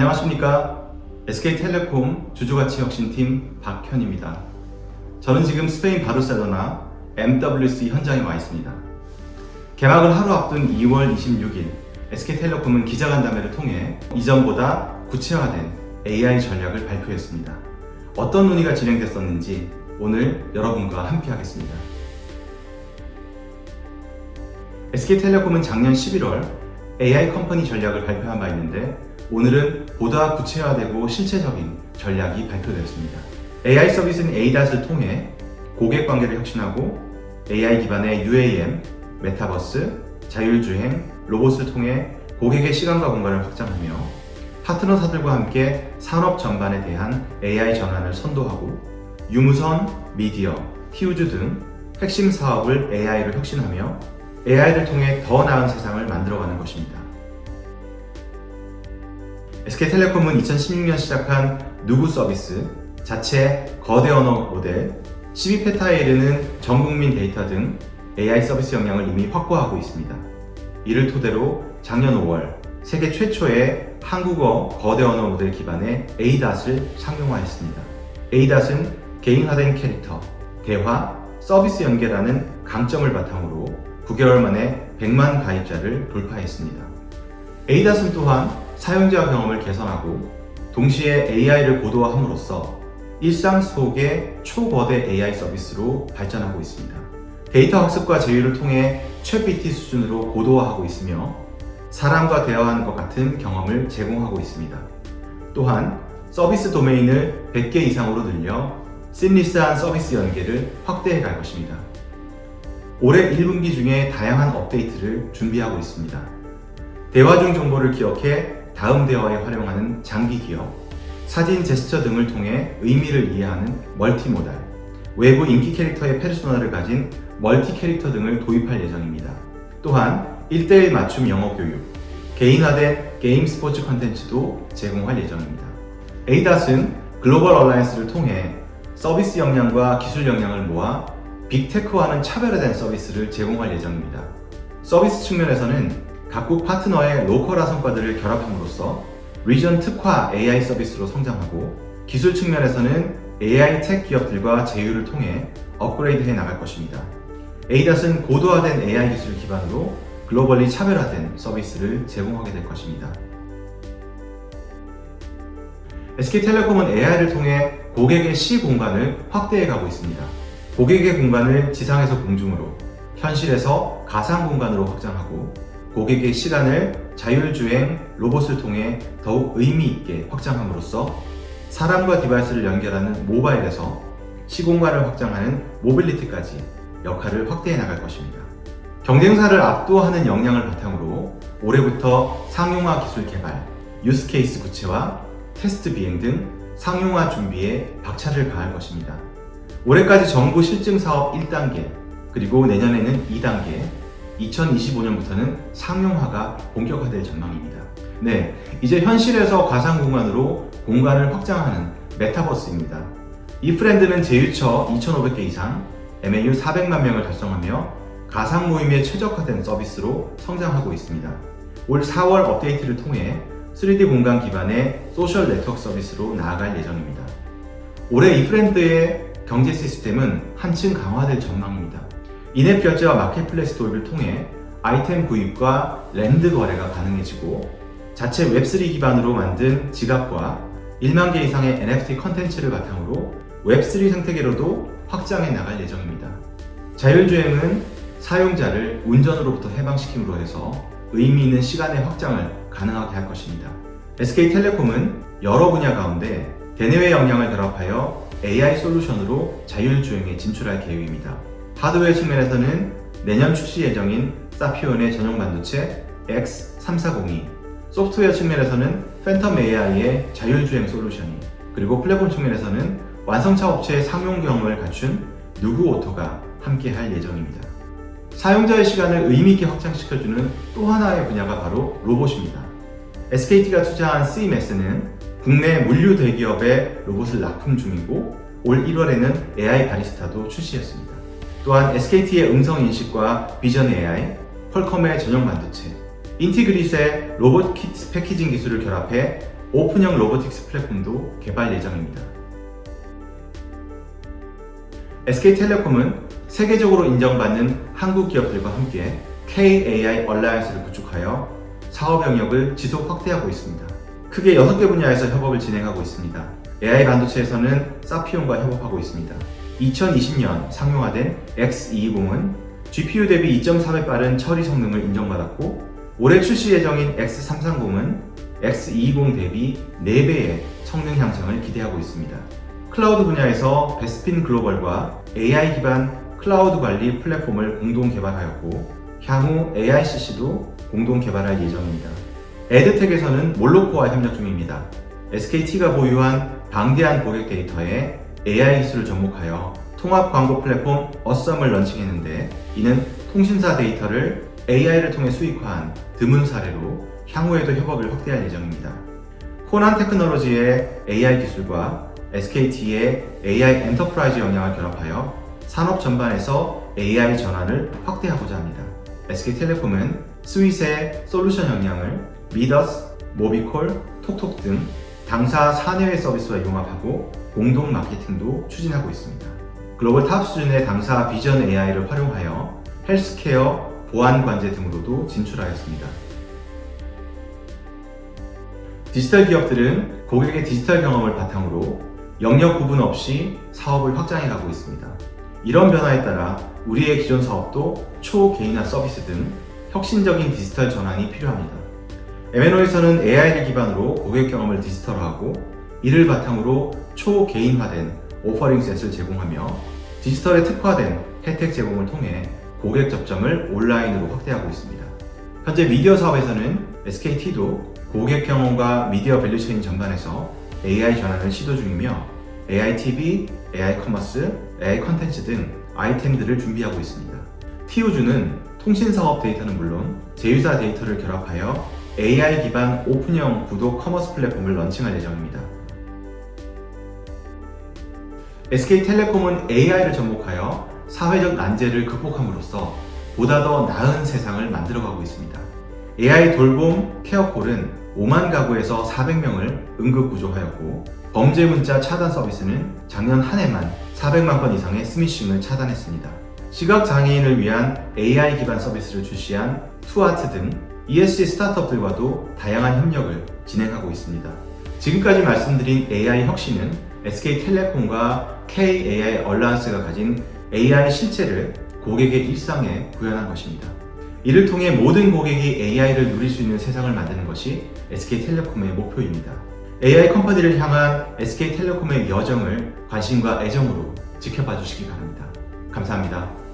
안녕하십니까. SK텔레콤 주주가치 혁신팀 박현입니다. 저는 지금 스페인 바르셀로나 MWC 현장에 와 있습니다. 개막을 하루 앞둔 2월 26일 SK텔레콤은 기자간담회를 통해 이전보다 구체화된 AI 전략을 발표했습니다. 어떤 논의가 진행됐었는지 오늘 여러분과 함께 하겠습니다. SK텔레콤은 작년 11월 AI 컴퍼니 전략을 발표한 바 있는데 오늘은 보다 구체화되고 실체적인 전략이 발표되었습니다. AI 서비스인 ADAS를 통해 고객 관계를 혁신하고 AI 기반의 UAM, 메타버스, 자율주행, 로봇을 통해 고객의 시간과 공간을 확장하며 파트너사들과 함께 산업 전반에 대한 AI 전환을 선도하고 유무선, 미디어, 티우즈 등 핵심 사업을 AI로 혁신하며 AI를 통해 더 나은 세상을 만들어가는 것입니다. SK텔레콤은 2016년 시작한 누구 서비스, 자체 거대 언어 모델, 12페타에 이르는 전 국민 데이터 등 AI 서비스 역량을 이미 확보하고 있습니다. 이를 토대로 작년 5월 세계 최초의 한국어 거대 언어 모델 기반의 ADAS을 상용화했습니다. ADAS은 개인화된 캐릭터, 대화, 서비스 연계라는 강점을 바탕으로 9개월 만에 100만 가입자를 돌파했습니다. ADAS는 또한 사용자 경험을 개선하고 동시에 AI를 고도화함으로써 일상 속의 초거대 AI 서비스로 발전하고 있습니다. 데이터 학습과 제휴를 통해 최BT 수준으로 고도화하고 있으며 사람과 대화하는 것 같은 경험을 제공하고 있습니다. 또한 서비스 도메인을 100개 이상으로 늘려 심리스한 서비스 연계를 확대해 갈 것입니다. 올해 1분기 중에 다양한 업데이트를 준비하고 있습니다. 대화 중 정보를 기억해 다음 대화에 활용하는 장기 기억, 사진, 제스처 등을 통해 의미를 이해하는 멀티모달, 외부 인기 캐릭터의 페르소나를 가진 멀티 캐릭터 등을 도입할 예정입니다. 또한 1대1 맞춤 영어 교육, 개인화된 게임 스포츠 컨텐츠도 제공할 예정입니다. 에이닷은 글로벌 얼라이언스를 통해 서비스 역량과 기술 역량을 모아 빅테크와는 차별화된 서비스를 제공할 예정입니다. 서비스 측면에서는 각국 파트너의 로컬화 성과들을 결합함으로써 리전 특화 AI 서비스로 성장하고 기술 측면에서는 AI 텍 기업들과 제휴를 통해 업그레이드 해 나갈 것입니다. 에이닷은 고도화된 AI 기술 기반으로 글로벌리 차별화된 서비스를 제공하게 될 것입니다. SK텔레콤은 AI를 통해 고객의 시 공간을 확대해 가고 있습니다. 고객의 공간을 지상에서 공중으로, 현실에서 가상 공간으로 확장하고 고객의 시간을 자율주행 로봇을 통해 더욱 의미 있게 확장함으로써 사람과 디바이스를 연결하는 모바일에서 시공간을 확장하는 모빌리티까지 역할을 확대해 나갈 것입니다. 경쟁사를 압도하는 역량을 바탕으로 올해부터 상용화 기술 개발, 유스케이스 구체화, 테스트 비행 등 상용화 준비에 박차를 가할 것입니다. 올해까지 정부 실증 사업 1단계, 그리고 내년에는 2단계, 2025년부터는 상용화가 본격화될 전망입니다. 네, 이제 현실에서 가상 공간으로 공간을 확장하는 메타버스입니다. 이 프렌드는 제휴처 2,500개 이상, MAU 400만 명을 달성하며 가상 모임에 최적화된 서비스로 성장하고 있습니다. 올 4월 업데이트를 통해 3D 공간 기반의 소셜 네트워크 서비스로 나아갈 예정입니다. 올해 이 프렌드의 경제 시스템은 한층 강화될 전망입니다. 인앱 결제와 마켓플레이스 도입을 통해 아이템 구입과 랜드 거래가 가능해지고 자체 웹3 기반으로 만든 지갑과 1만 개 이상의 NFT 컨텐츠를 바탕으로 웹3 생태계로도 확장해 나갈 예정입니다. 자율주행은 사용자를 운전으로부터 해방시킴으로 해서 의미 있는 시간의 확장을 가능하게 할 것입니다. SK텔레콤은 여러 분야 가운데 대내외 역량을 결합하여 AI 솔루션으로 자율주행에 진출할 계획입니다. 하드웨어 측면에서는 내년 출시 예정인 사피온의 전용 반도체 X3402, 소프트웨어 측면에서는 팬텀 AI의 자율주행 솔루션이, 그리고 플랫폼 측면에서는 완성차 업체의 상용 경험을 갖춘 누구 오토가 함께 할 예정입니다. 사용자의 시간을 의미있게 확장시켜주는 또 하나의 분야가 바로 로봇입니다. SKT가 투자한 CMS는 국내 물류 대기업의 로봇을 납품 중이고 올 1월에는 AI 바리스타도 출시했습니다. 또한 SKT의 음성 인식과 비전 AI, 퀄컴의 전용 반도체, 인티그릿의 로봇 키트 패키징 기술을 결합해 오픈형 로보틱스 플랫폼도 개발 예정입니다. SK텔레콤은 세계적으로 인정받는 한국 기업들과 함께 KAI 얼라이언스를 구축하여 사업 영역을 지속 확대하고 있습니다. 크게 6개 분야에서 협업을 진행하고 있습니다. AI 반도체에서는 사피온과 협업하고 있습니다. 2020년 상용화된 X220은 GPU 대비 2.3배 빠른 처리 성능을 인정받았고 올해 출시 예정인 X330은 X220 대비 4배의 성능 향상을 기대하고 있습니다. 클라우드 분야에서 베스핀 글로벌과 AI 기반 클라우드 관리 플랫폼을 공동 개발하였고 향후 AICC도 공동 개발할 예정입니다. 에드텍에서는 몰로코와 협력 중입니다. SKT가 보유한 방대한 고객 데이터에 AI 기술을 접목하여 통합 광고 플랫폼 어썸을 런칭했는데 이는 통신사 데이터를 AI를 통해 수익화한 드문 사례로 향후에도 협업을 확대할 예정입니다. 코난 테크놀로지의 AI 기술과 SKT의 AI 엔터프라이즈 역량을 결합하여 산업 전반에서 AI 전환을 확대하고자 합니다. SK텔레콤은 스윗의 솔루션 역량을 미더스, 모비콜, 톡톡 등 당사 사내외 서비스와 융합하고 공동 마케팅도 추진하고 있습니다. 글로벌 탑 수준의 당사 비전 AI를 활용하여 헬스케어, 보안 관제 등으로도 진출하였습니다. 디지털 기업들은 고객의 디지털 경험을 바탕으로 영역 구분 없이 사업을 확장해 가고 있습니다. 이런 변화에 따라 우리의 기존 사업도 초개인화 서비스 등 혁신적인 디지털 전환이 필요합니다. M&O에서는 AI를 기반으로 고객 경험을 디지털화하고 이를 바탕으로 초개인화된 오퍼링 셋을 제공하며 디지털에 특화된 혜택 제공을 통해 고객 접점을 온라인으로 확대하고 있습니다. 현재 미디어 사업에서는 SKT도 고객 경험과 미디어 밸류체인 전반에서 AI 전환을 시도 중이며 AI TV, AI 커머스, AI 컨텐츠 등 아이템들을 준비하고 있습니다. TU주는 통신 사업 데이터는 물론 제휴사 데이터를 결합하여 AI 기반 오픈형 구독 커머스 플랫폼을 런칭할 예정입니다. SK텔레콤은 AI를 접목하여 사회적 난제를 극복함으로써 보다 더 나은 세상을 만들어가고 있습니다. AI 돌봄 케어콜은 5만 가구에서 400명을 응급 구조하였고 범죄 문자 차단 서비스는 작년 한 해만 400만 건 이상의 스미싱을 차단했습니다. 시각 장애인을 위한 AI 기반 서비스를 출시한 투아트 등 ESG 스타트업들과도 다양한 협력을 진행하고 있습니다. 지금까지 말씀드린 AI 혁신은 SK텔레콤과 KAI 얼라이언스가 가진 AI 실체를 고객의 일상에 구현한 것입니다. 이를 통해 모든 고객이 AI를 누릴 수 있는 세상을 만드는 것이 SK텔레콤의 목표입니다. AI 컴퍼니를 향한 SK텔레콤의 여정을 관심과 애정으로 지켜봐 주시기 바랍니다. 감사합니다.